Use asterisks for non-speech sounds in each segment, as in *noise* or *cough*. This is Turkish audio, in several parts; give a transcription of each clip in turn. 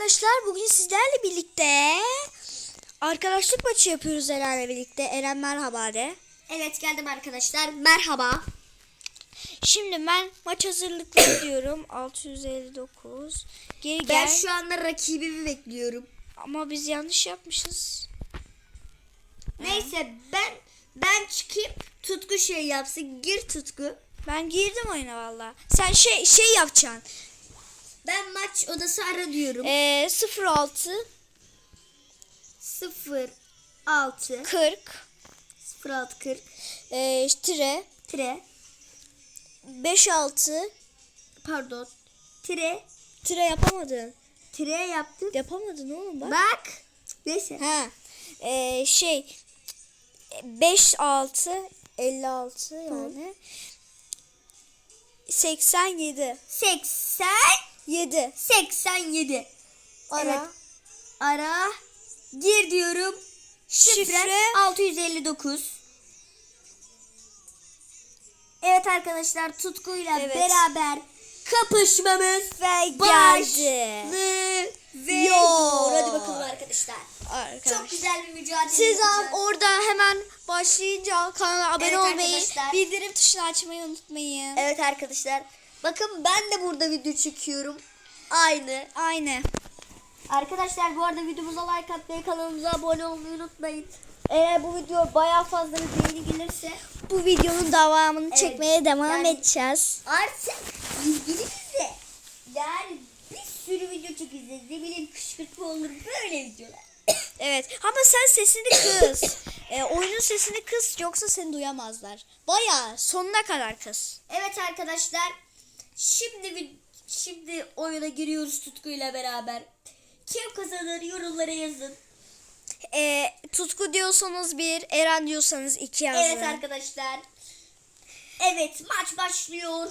arkadaşlar bugün sizlerle birlikte arkadaşlık maçı yapıyoruz Eren'le birlikte. Eren merhaba de. Evet geldim arkadaşlar. Merhaba. Şimdi ben maç hazırlıkları *coughs* diyorum. 659. Geri Ben gel. şu anda rakibimi bekliyorum. Ama biz yanlış yapmışız. Neyse ben ben çıkayım. Tutku şey yapsın. Gir tutku. Ben girdim oyuna valla. Sen şey şey yapacaksın. Ben maç odası ara diyorum. Ee, 06 0 6 40 0 6 40 e, tire tire 56 pardon tire tire yapamadın. tire yaptım. Yapamadın oğlum bak. Bak. Neyse. Ha. Ee, şey 5 6 56 yani. 87 80 7 87. Ara. Evet. Ara. Gir diyorum. Şifre, Şifre. 659. Evet arkadaşlar tutkuyla Evet. beraber kapışmamız ve geldi. başlıyor. Hadi bakalım arkadaşlar. Arkadaşlar. Çok güzel bir mücadele Siz orada hemen başlayınca kanala abone Evet olmayı, arkadaşlar. bildirim tuşunu açmayı unutmayın. Evet arkadaşlar. Bakın ben de burada video çekiyorum. Aynı. Aynı. Arkadaşlar bu arada videomuza like atmayı, kanalımıza abone olmayı unutmayın. Eğer bu video bayağı fazla bir beğeni gelirse Bu videonun devamını Evet, çekmeye devam yani- edeceğiz. artık ilgilinizle yani bir sürü video çekeceğiz. Ne bileyim kışkırtma olur böyle videolar. *coughs* Evet ama sen sesini kıs. *coughs* e, oyunun sesini kıs yoksa seni duyamazlar. Baya sonuna kadar kıs. evet arkadaşlar şimdi şimdi oyuna giriyoruz tutkuyla beraber. Kim kazanır yorumlara yazın. E, tutku diyorsanız bir, Eren diyorsanız iki yazın. Evet arkadaşlar. Evet maç başlıyor.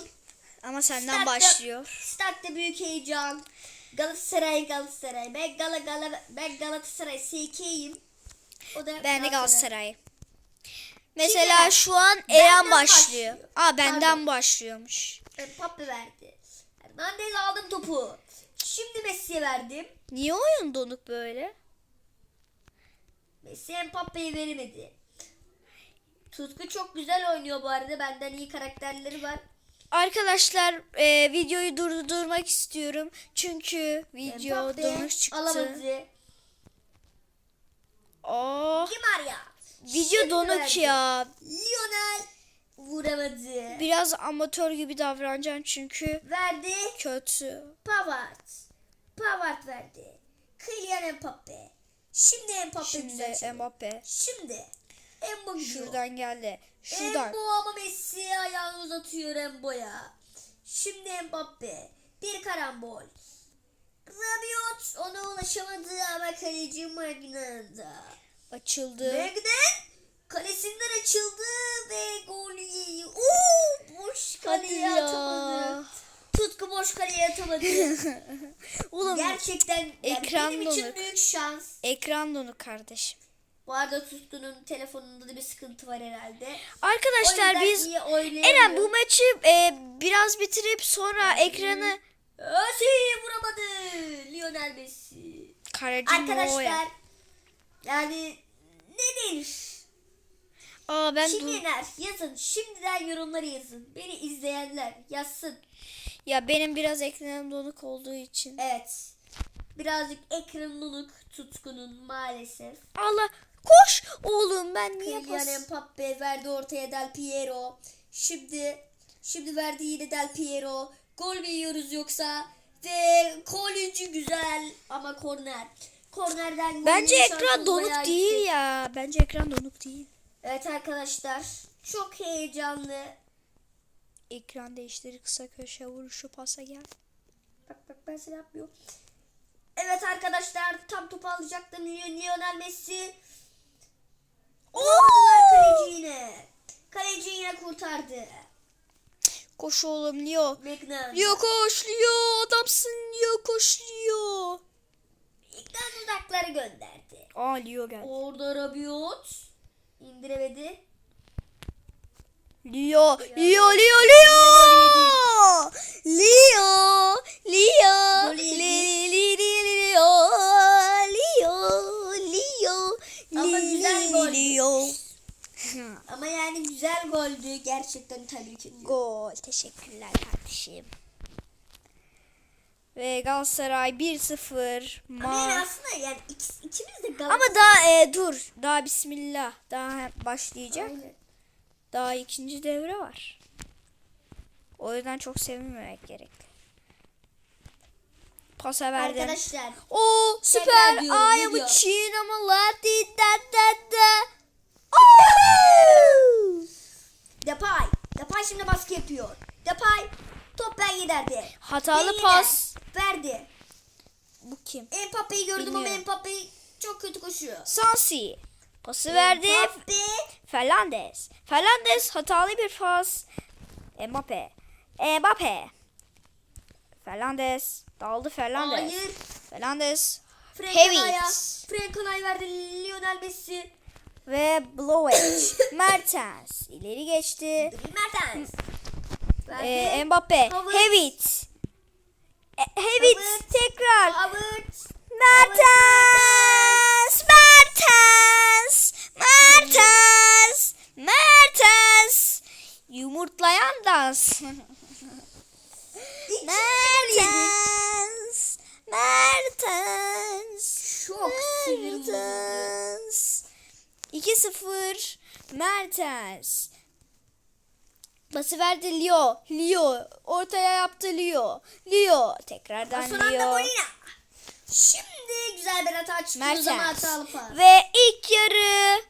Ama senden Startta- başlıyor. Startta büyük heyecan. Galatasaray Galatasaray. Ben Gala Gala ben Galatasaray SK'yim. O da Ben de Galatasaray. Mesela Şimdi şu an Eren başlıyor. başlıyor. Aa benden Pardon. başlıyormuş. Pape verdi. Hernandez aldım topu. Şimdi Messi'ye verdim. Niye oyun donuk böyle? Messi Mbappe'ye veremedi. Tutku çok güzel oynuyor bu arada. Benden iyi karakterleri var. Arkadaşlar e, videoyu durdurmak istiyorum. Çünkü video Mbappe donuk çıktı. Alamadı. Oh, Kim var ya? video Şimdi donuk verdi. ya. Lionel vuramadı. Biraz amatör gibi davranacaksın çünkü Verdi. kötü. Pavard. Pavard verdi. Kylian Mbappe. Şimdi Mbappe Şimdi çalıyor. Mbappe Şimdi Embo gidiyor. şuradan geldi. Şuradan. Embo ama Messi ayağını uzatıyor Embo'ya. Şimdi Mbappe. Bir karambol. Rabiot ona ulaşamadı ama kaleci Magnan'da. Açıldı. Magnan kalesinden açıldı ve golü yiyor. Oo, boş Hadi kaleye ya. atamadı. Tutku boş kaleye atamadı. *laughs* Oğlum Gerçekten yani ekran benim için donuk. büyük şans. ekran donuk kardeşim. Bu arada Tutku'nun telefonunda da bir sıkıntı var herhalde. Arkadaşlar yüzden biz iyi oynayamıyor. Eren bu maçı e, biraz bitirip sonra ekranı Messi vuramadı. Lionel Messi. Kaleci Moya. Arkadaşlar yani ne denir? Aa ben yener? Yazın. Şimdiden yorumları yazın. Beni izleyenler yazsın. ya benim biraz ekranım donuk olduğu için. Evet. Birazcık ekran donuk tutkunun maalesef. Allah koş oğlum ben niye Kylian pas? Mbappe verdi ortaya Del Piero. Şimdi şimdi verdi yine Del Piero. Gol mü yiyoruz yoksa? Ve golüncü güzel ama korner. Kornerden gol Bence ekran donuk değil ya. Bence ekran donuk değil. Evet arkadaşlar. Çok heyecanlı. Ekran değiştir kısa köşe vuruşu pasa gel. Bak bak ben sana yapmıyorum. Evet arkadaşlar tam topu alacaktım. Lion- Lionel Messi. Oldular kaleci yine. Kaleci yine kurtardı. Koş oğlum Leo. Magnan. Leo koş Leo adamsın Leo koş Leo. İlkten uzaklara gönderdi. Aa Leo geldi. Orada Rabiot indiremedi. Leo, Leo, Leo, Leo. Leo, Leo, Leo, Leo, Leo, Ama güzel gol. Leo. Ama yani güzel goldü gerçekten tabii ki. Gol. Teşekkürler kardeşim. Ve Galatasaray 1-0. Ama yani Ma aslında yani ik- ikimiz de Ama Galatasaray. daha e, dur. Daha bismillah. Daha başlayacak. Aynen. Daha ikinci devre var. O yüzden çok sevinmemek gerekli. Pasa verdim. Arkadaşlar O süper. I am a chin, I'm a lefty, da da da. Depay. Depay şimdi baskı yapıyor. Depay top ben giderdi. Hatalı Ben pas. Verdi. Bu kim? Mbappe'yi gördüm ama Bilmiyorum. Mbappe çok kötü koşuyor. Sansi. Pası verdi. Mbappe. Fernandes. Fernandes hatalı bir pas. Mbappe. Mbappe. Fernandes. Daldı Fernandes. Hayır. Fernandes. Heavy. Frank Anaya verdi Lionel Messi. Ve Blowage. *coughs* Mertens. ileri geçti. Mertens. Ee, Mbappe. Havertz. Havertz. tekrar. Havertz. Mertens. Mertens. Mertens. Mertens. Yumurtlayan dans. *laughs* Mertens. Mertens. Çok. Mertens. 2-0 Mertens. Pası verdi Leo. Leo. Ortaya yaptı Leo. Leo. Tekrardan Son anda Leo. Molina. Şimdi güzel bir hata çıktı. O zaman Mertens. hatalı pas. Ve ilk yarı.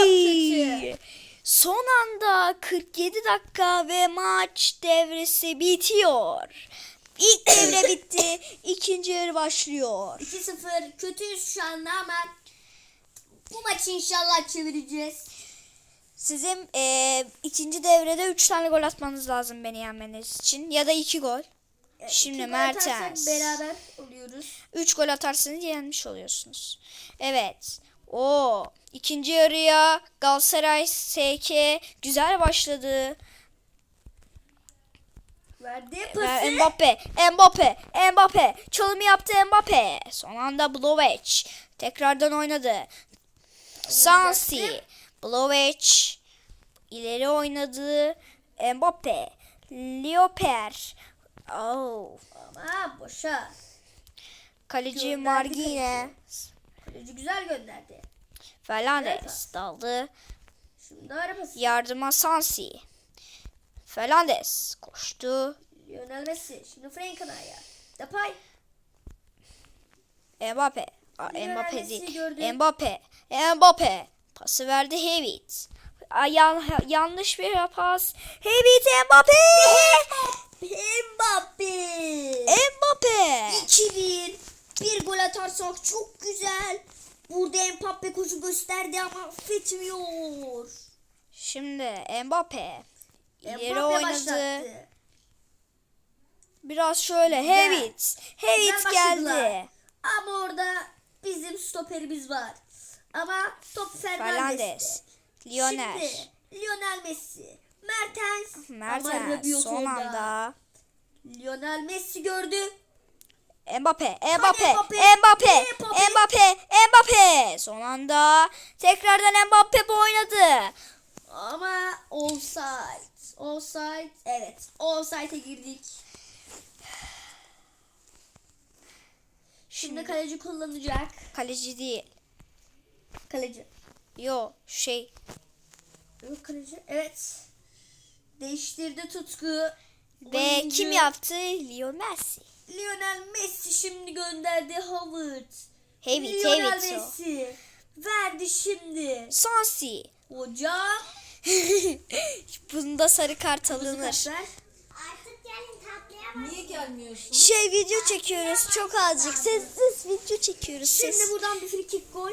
Vay! Son anda 47 dakika ve maç devresi bitiyor. İlk devre bitti. ikinci yarı başlıyor. 2-0 kötüyüz şu anda ama bu maçı inşallah çevireceğiz. Sizin eee, ikinci devrede 3 tane gol atmanız lazım beni yenmeniz için. Ya da 2 gol. Şimdi gol atarsak Mertens. Beraber oluyoruz. 3 gol atarsanız yenmiş oluyorsunuz. Evet. O ikinci yarıya Galatasaray SK güzel başladı. Verdi pası. Ve Mbappe, Mbappe, Mbappe. Çalımı yaptı Mbappe. Son anda Blovic tekrardan oynadı. Sansi, Blovic ileri oynadı. Mbappe, Lioper. Oh. Ama boşa. Kaleci Gönderdi Margine. Kaleci güzel gönderdi. Fernandes daldı. Şimdi ara pası. Yardıma Sansi. Fernandes koştu. Lionel Messi. Şimdi Frank Anaya. Depay. Mbappe. Mbappe değil. Mbappe. Mbappe. Pası verdi. Aa, yan- yanlış bir pas. Hewitt Mbappe. Mbappe. Mbappe. 2-1. Bir gol atarsak çok güzel. Burada Mbappe koşu gösterdi ama affetmiyor. Şimdi Mbappe. Mbappe oynadı. başlattı. Biraz şöyle. Güzel başladılar. geldi. Ama orada bizim stoperimiz var. Ama top Fernandes. Lionel. Şimdi Lionel Messi. Mertens. Mertens son orada. anda. Lionel Messi gördü. Mbappe, Mbappe, Mbappe, Mbappe, Mbappe. Mbappe, Mbappe. Son anda tekrardan Mbappe bu oynadı. Ama offside. Offside. Evet. Offside'e girdik. Şimdi kaleci kullanacak. Kaleci değil. Kaleci. Yo şey kaleci. Evet. Değiştirdi tutku. ve Oyuncu kim yaptı? Leo Messi. Lionel Messi şimdi gönderdi Howard. Hewitt, Lionel o. Messi. Verdi şimdi. Sansi. Hocam. *laughs* Bunda sarı kart alınır. kartlar. Artık gelin tatlıya Niye gelmiyorsun? Şey video çekiyoruz çok azıcık. Sessiz video çekiyoruz. Şimdi Ses. buradan bir free kick gol.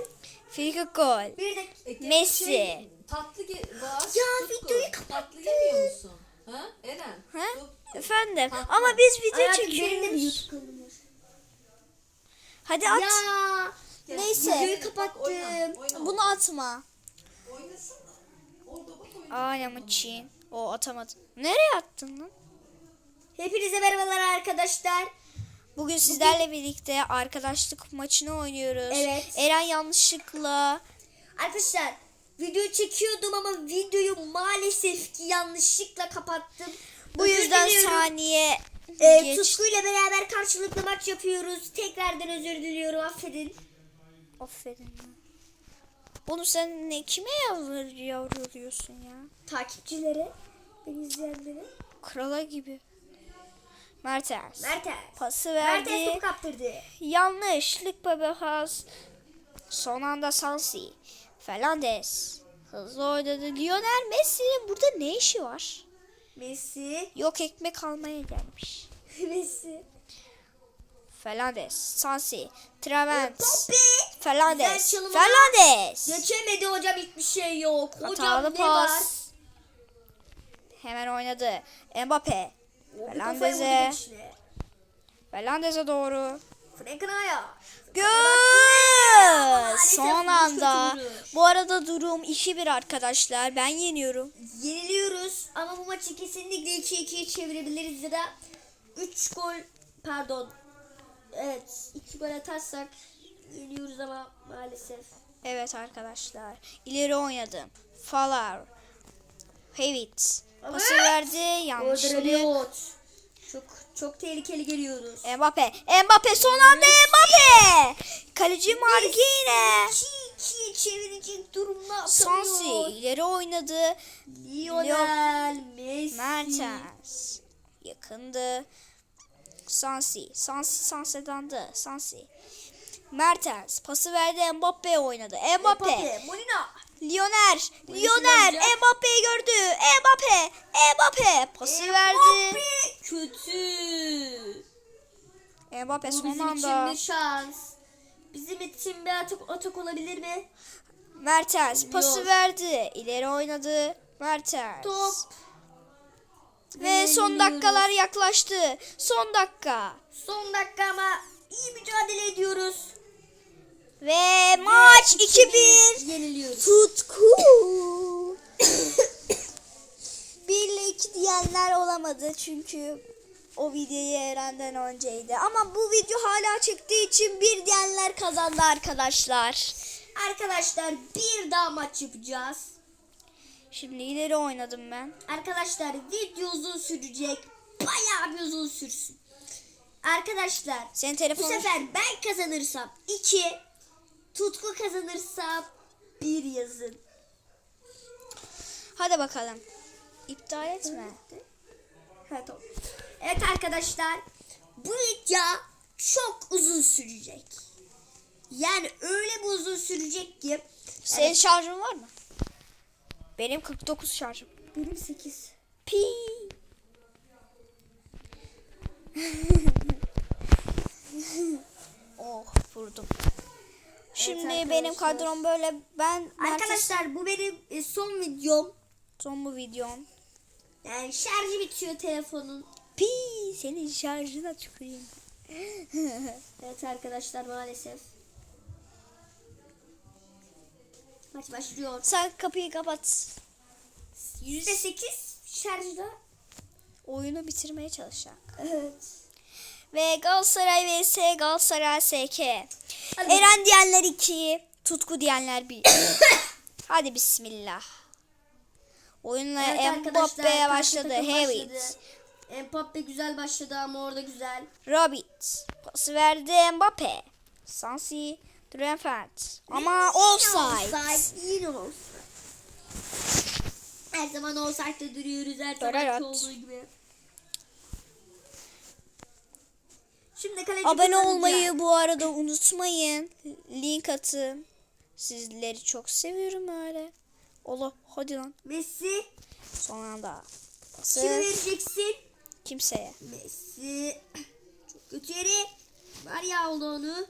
Frikik gol. Bir de E, Messi. Şey, tatlı var. Ya, videoyu kapattı. Tatlı yemiyor musun? Ha? Eren. Ha? tut. Efendim Tatlı. ama biz video Hayatım çekiyoruz. Hadi at. Ya. Neyse. Videoyu kapattım. oyna, oyna. Bunu atma. Oynasana. Orada bak oyna. Aa Çin. O atamadı. Nereye attın lan? Hepinize merhabalar arkadaşlar. Bugün sizlerle birlikte arkadaşlık maçını oynuyoruz. Evet. Eren yanlışlıkla Arkadaşlar video çekiyordum ama videoyu maalesef ki yanlışlıkla kapattım. bu Özür yüzden diliyorum. saniye Ee, geç. Tutku ile beraber karşılıklı maç yapıyoruz. Tekrardan özür diliyorum affedin. Aferin. Bunu sen ne kime yavru yavruluyorsun ya? Takipçilere, beni izleyenlere. Krala gibi. Mertens. Mertens. Pası Mertens verdi. topu kaptırdı. Yanlışlık Babahas. Son anda Sansi. Fernandes. Hızlı oynadı. Lionel Messi'nin burada ne işi var? Messi. Yok ekmek almaya gelmiş. *laughs* Messi. Fernandes. Sansi. Trevent. Poppy. Fernandes. Fernandes. Geçemedi hocam hiçbir şey yok. Hocam Hatalı ne var? pas. Hemen oynadı. Mbappe. İçine. Fernandes'e doğru. Frank'ın ayağı. Gol! Son anda. Bu arada durum 2-1 arkadaşlar. Ben yeniyorum. Yeniliyoruz ama bu maçı kesinlikle 2-2'ye çevirebiliriz ya da 3 gol pardon. Evet 2 gol atarsak yeniyoruz ama maalesef. Evet arkadaşlar. İleri oynadım. Falar. Hevit. Pası verdi. Yanlışlık. Çok çok tehlikeli geliyoruz. Mbappe. Mbappe son anda Mbappe. Kaleci Margine. 2-2'ye çevirecek durumda Sansi ileri oynadı. Lionel Messi. Mertens. Yakındı. Sansi. Sansi Sanse'dandı. Sansi. Mertens pası verdi Mbappe'ye oynadı. Mbappe. Mbappe. Molina. Lionel verecek. Mbappe'yi gördü. Mbappe. Mbappe pası verdi. Mbappe. Kötü. Mbappe Bu son bizim için anda. bir şans. Bizim için bir atak, atak olabilir mi? Mertens pası Yok. verdi. İleri oynadı. Mertens. Top. Ve son Yeniliyoruz. dakikalar yaklaştı. Son dakika. Son dakika ama iyi mücadele ediyoruz. Ve maç 2-1. Yeniliyoruz. Tutku. 1 ile 2 diyenler olamadı çünkü o videoyu Eren'den önceydi. Ama bu video hala çıktığı için bir diyenler kazandı arkadaşlar. Arkadaşlar bir daha maç yapacağız. Şimdi ileri oynadım ben. Arkadaşlar video uzun sürecek. Bayağı bir uzun sürsün. Arkadaşlar Senin bu telefonun... sefer ben kazanırsam 2, Tutku kazanırsa 1 yazın. Hadi bakalım. İptal etme. Evet, tamam. evet arkadaşlar bu video çok uzun sürecek. Yani öyle bir uzun sürecek ki Senin şarjın var mı? Benim 49 şarjım. benim 8. Pi. *laughs* oh vurdum. Şimdi arkadaşlar. benim kadrom böyle ben Arkadaşlar bu benim e, son videom. son bu videom. Yani şarjı bitiyor telefonun. Pi senin şarjına tüküreyim. *laughs* Evet arkadaşlar maalesef. Maç başlıyor. Sen kapıyı kapat. %8 şarjda. Oyunu bitirmeye çalışacak. Evet. Ve Galatasaray vs Galatasaray SK. Hadi Eren diyenler 2, Tutku diyenler 1. *coughs* Hadi bismillah. Oyunla Evet Mbappe'ye başladı. başladı. Mbappe güzel başladı ama orada güzel. Rabbit. Pası verdi Mbappe. Sansi. Trefent. Ama offside. Offside. Yine offside. Her zaman offside'da duruyoruz. Her zaman olduğu gibi. Şimdi kaleci Abone olmayı bu arada unutmayın. Link atın. Sizleri çok seviyorum öyle. Ola hadi lan. Messi. Son anda. Kime Pası vereceksin? kimseye. Messi. Çok kötü yere. Var ya oldu onu.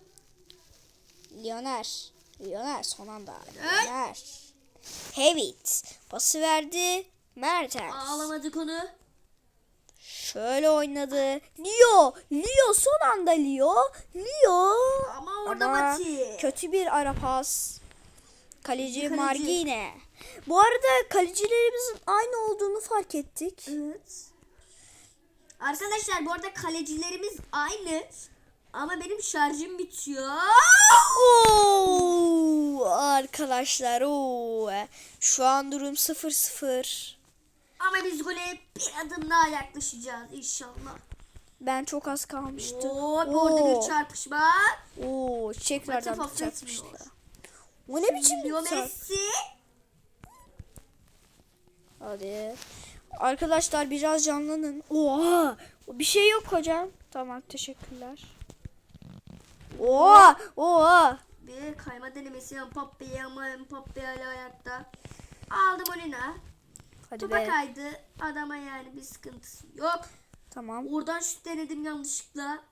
Lioner. Lioner son anda. Evet. Lioner. Hewitt. Pası verdi. Mertens. Ağlamadık onu. Şöyle oynadı. Leo. Leo son anda Leo. Leo. Ama orada Ama Mati. kötü bir ara pas. Kaleci, Kaleci. Margine. Bu arada kalecilerimizin aynı olduğunu fark ettik. Evet. Arkadaşlar bu arada kalecilerimiz aynı Ama benim şarjım bitiyor. Oo, arkadaşlar oo. Şu an durum 0-0. Ama biz gole bir adım daha yaklaşacağız inşallah. Ben çok az kalmıştı. Oo, orada bir çarpışma. Oo, Maalesef bir çarpmışlar. O ne biçim bir Messi. Hadi. Arkadaşlar biraz canlanın. Oha! Bir şey yok hocam. Tamam teşekkürler. Oha! Oha! Bir kayma denemesi Mbappe'ye ama Mbappe hala ayakta. Aldım Molina. Hadi Topa be. kaydı. Adama yani bir sıkıntısı yok. Tamam. Oradan şut denedim yanlışlıkla.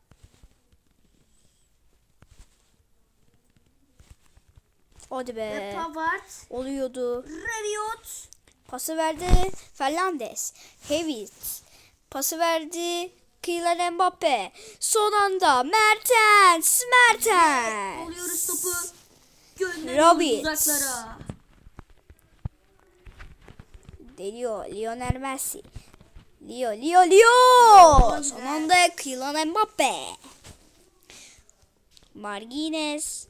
Hadi Ve be. Pavard. Oluyordu. Rabiot. Pası verdi Fernandes. Hewitt. Pası verdi Kylian Mbappe. Son anda Mertens. Mertens. Oluyoruz topu. Gönderiyoruz uzaklara. Deliyor Lionel Messi. Leo, Leo, Leo. Son anda Kylian Mbappe. Marginez.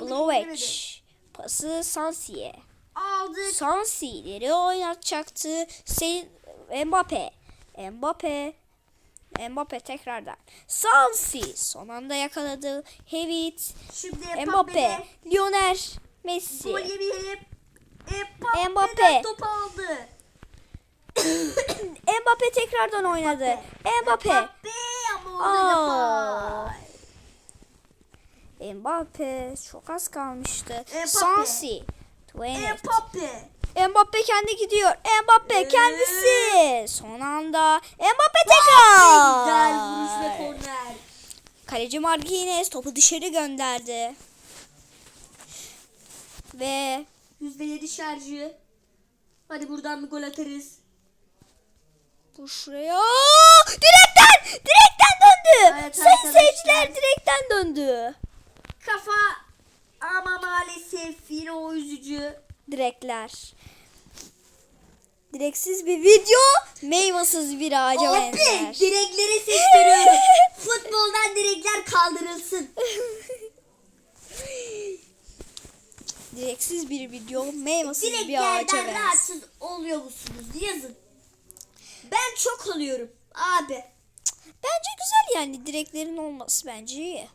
Blovic. Pası Sansi'ye. Aldık. Sansi ileri oynatacaktı. Sen Mbappe. Mbappe. Mbappe tekrardan. Sansi son anda yakaladı. Şimdi Mbappe. Lionel Messi. Gol yemeyelim. Mbappe. Mbappe. Top aldı. *coughs* Mbappe tekrardan oynadı. Mbappe. Mbappe ama orada da. Mbappe çok az kalmıştı. Mbappe. Sansi. Mbappe. Mbappe kendi gidiyor. Mbappe Ee? kendisi. Son anda Mbappe tekrar. Güzel vuruş ve korner. Kaleci Marquinhos topu dışarı gönderdi. Ve %7 şarjı. Hadi buradan bir gol atarız. bu şuraya direkten direkten döndü. Evet Sayın arkadaşlar. seyirciler direkten döndü. Kafa ama maalesef yine o üzücü. Direkler. Direksiz bir video, meyvasız bir ağaca Abi benzer. direkleri sesleniyorum. *laughs* Futboldan direkler kaldırılsın. *laughs* Direksiz bir video, meyvasız bir ağaca benzer. rahatsız oluyor musunuz? Yazın. Ben çok oluyorum. Abi. Bence güzel yani direklerin olması bence iyi.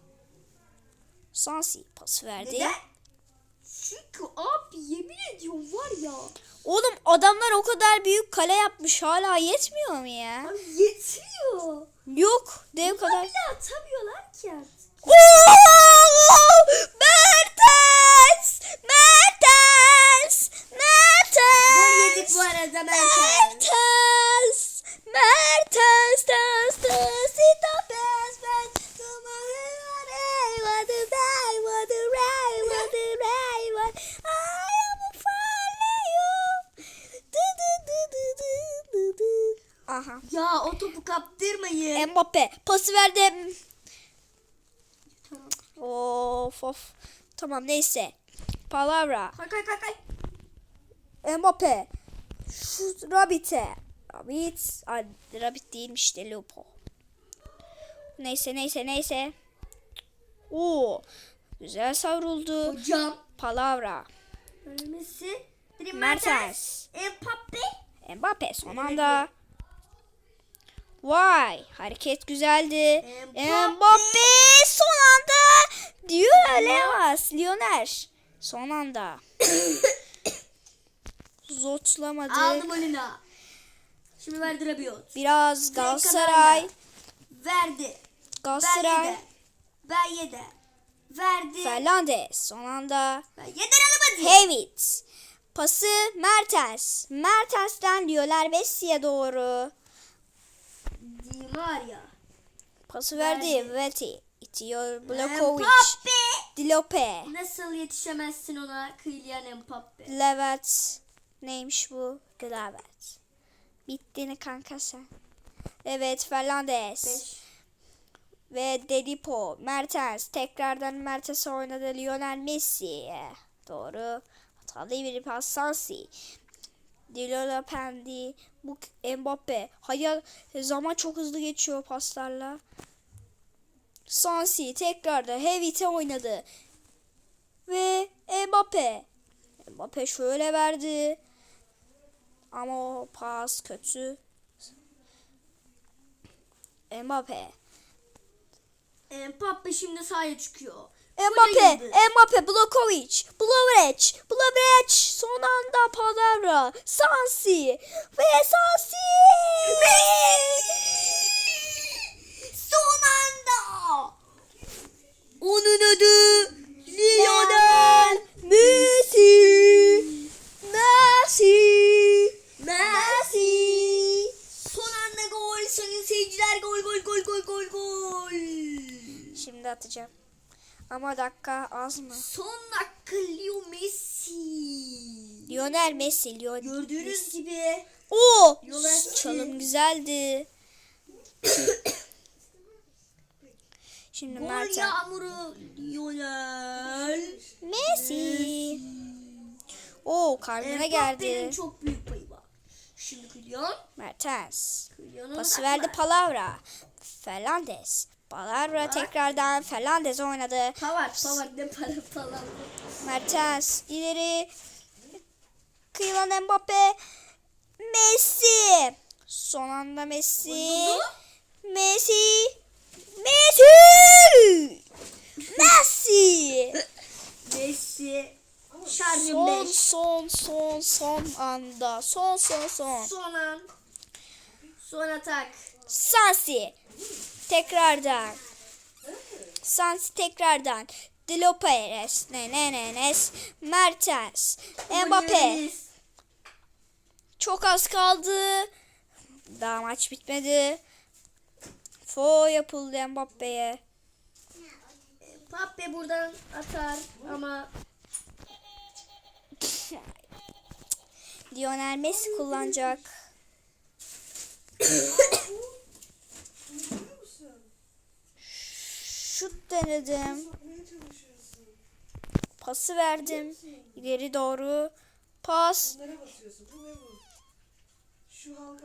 Sansi pas verdi. Neden? Çünkü abi yemin ediyorum var ya. Oğlum adamlar o kadar büyük kale yapmış hala yetmiyor mu ya? Abi yetiyor. Yok dev Kadar kadar. bile Kay kay kay kay. Mbappe. Şu Rabbit'e. Rabbit. Ay, Rabbit değilmiş de Lupo. Neyse neyse neyse. Oo. Güzel savruldu. Hocam. Palavra. Messi. Mertens. Mbappe. Mbappe son anda. Vay hareket güzeldi. Mbappe. Mbappe son anda diyor Levas Lionel son anda. *coughs* Zotlamadı. Aldım Molina. Şimdi verdi Rabiot. Biraz Galatasaray. Verdi. Galatasaray. Ben yedi. Verdi. Fernandes son anda. Ben yedi alamadı. Hewitt. Pası Mertens. Mertens'ten Lionel Messi'ye doğru. Di Maria. Pası verdi. Verdi. Vetti. İtiyor Blokovic. Dilope. Nasıl yetişemezsin ona Kylian Mbappe? Levet. Neymiş bu? Levet. Bittiğini kanka sen. Evet Fernandes. 5. Ve Dedipo. Mertens. Tekrardan Mertens oynadı. Lionel Messi. Doğru. Hatalı bir pas. Sansi. Dilola Pendi. Bu Mbappe. Hayal zaman çok hızlı geçiyor paslarla. Sansi tekrar da Hevit'e oynadı. Ve Mbappe. Mbappe şöyle verdi. Ama o pas kötü. Mbappe. Mbappe şimdi sahaya çıkıyor. Mbappe. Mbappe, Blokovic, Blovrec, Blovrec, son anda Palavra, Sansi ve Sansi. Son anda. Onun adı Lionel Messi, Messi, Messi. Son anda gol sayın seyirciler gol gol gol gol gol gol. Şimdi atacağım. Ama dakika az mı? Son dakika Leo Messi. Lionel Messi, Lionel. Gördüğünüz gibi Oo, Lionel çalım güzeldi. *coughs* Şimdi gol Mertens. yağmuru Lionel. Messi. Oo, karnına Mbappe'nin geldi. çok büyük payı var. Şimdi Kylian. Mertens. Kylian'a Pası bak verdi. Palavra. Fernandes. Palavra tekrardan Fernandes oynadı. Pavard, Pavard ne para falan. Mertens ileri. Kylian Mbappe. Messi. Son anda Messi. Messi. Messi. Messi. Messi. Şarjım Son 5. son son son anda. Son son son. Son an. Son atak. Sansi. Tekrardan. Sansi tekrardan. Dilo Perez. Ne ne ne ne. Mertens. Mbappe. Çok az kaldı. Daha maç bitmedi. Fo yapıldı Mbappe'ye. Mbappe buradan atar ama Lionel Messi kullanacak. Şut denedim. Pası verdim. İleri doğru. Pas. Bunlara basıyorsun. Bu ne bu? Şu halka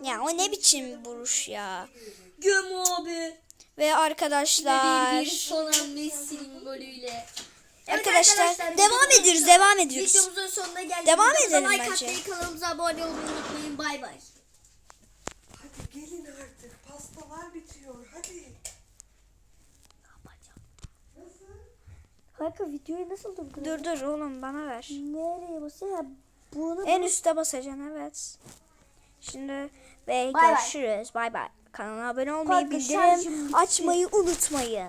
Ya o ne biçim vuruş ya. göm abi. Ve arkadaşlar. Bir bir son Messi'nin golüyle. Evet Arkadaşlar, devam videomuzun ediyoruz, devam ediyoruz. Videomuzun sonuna geldik. Devam Videomuza edelim like bence. atmayı, kanalımıza abone olmayı unutmayın. Bay bay. Hadi gelin artık. Pastalar bitiyor. Hadi. Kanka videoyu nasıl durduruyorsun? Dur dur oğlum bana ver. Nereye basıyor? Bunu En üste basacaksın evet. Şimdi ve bay. görüşürüz. Bay bay. Kanala abone olmayı, bildirim açmayı unutmayın.